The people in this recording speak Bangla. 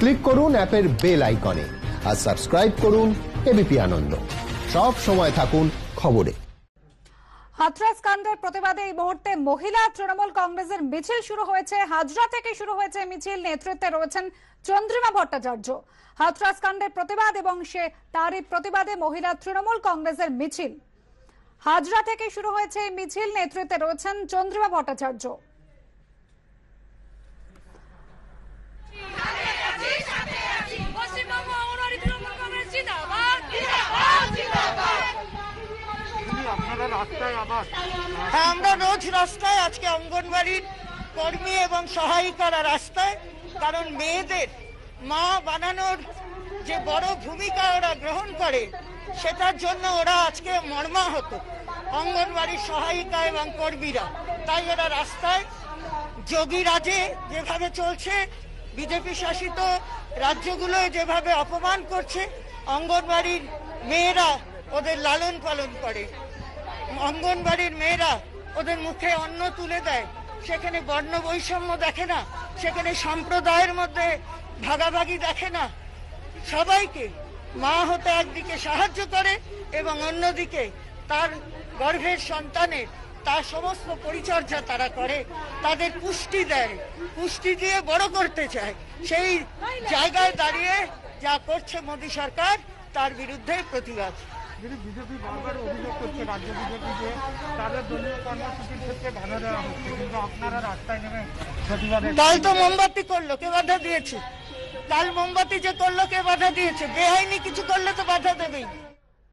ক্লিক করুন অ্যাপের বেল আইকনে আর সাবস্ক্রাইব করুন এবিপি আনন্দ। সব সময় থাকুন খবরে। হাথরাস কাণ্ডের প্রতিবাদে এই মুহূর্তে মহিলা তৃণমূল কংগ্রেসের মিছিল শুরু হয়েছে। হাজরা থেকে শুরু হয়েছে মিছিল। নেতৃত্বে রয়েছেন চন্দ্রিমা ভট্টাচার্য। হাথরাস কাণ্ডের প্রতিবাদ এবং সে তারই প্রতিবাদে মহিলা তৃণমূল কংগ্রেসের মিছিল। হাজরা থেকে শুরু হয়েছে এই মিছিল। নেতৃত্বে রয়েছেন চন্দ্রিমা ভট্টাচার্য। হ্যাঁ আমরা রোজ রাস্তায়, আজকে অঙ্গনবাড়ির কর্মী এবং সহায়িকারা রাস্তায়, কারণ মেয়েদের মা বানানোর যে বড় ভূমিকা ওরা গ্রহণ করে, সেটার জন্য ওরা আজকে মর্মাহত অঙ্গনবাড়ির সহায়িকা এবং কর্মীরা। তাই ওরা রাস্তায় যোগী রাজে যেভাবে চলছে, বিজেপি শাসিত রাজ্যগুলোয় যেভাবে অপমান করছে অঙ্গনবাড়ির মেয়েরা ওদের লালন পালন করে। অঙ্গনবাড়ির মেয়েরা ওদের মুখে অন্ন তুলে দেয়। সেখানে বর্ণ বৈষম্য দেখে না, সেখানে সম্প্রদায়ের মধ্যে ভাগাভাগি দেখে না। সবাইকে মা হতে একদিকে সাহায্য করে এবং অন্যদিকে তার গর্ভের সন্তানের তার সমস্ত পরিচর্যা তারা করে, তাদের পুষ্টি দেয়, পুষ্টি দিয়ে বড় করতে চায়। সেই জায়গায় দাঁড়িয়ে যা করছে মোদী সরকার, তার বিরুদ্ধে প্রতিবাদ। যদি বিজেপি বারবার অভিযোগ করছে, রাজ্য বিজেপি যে তাদের দলীয় কর্মসূচির ক্ষেত্রে বাধা দেওয়া হচ্ছে, কিন্তু আপনারা রাস্তায় নেমে প্রতিবাদে কাল তো মোমবাতি করল, কে বাধা দিয়েছে? কাল মোমবাতি যে করল, কে বাধা দিয়েছে? বেআইনি কিছু করলে তো বাধা দেবেই।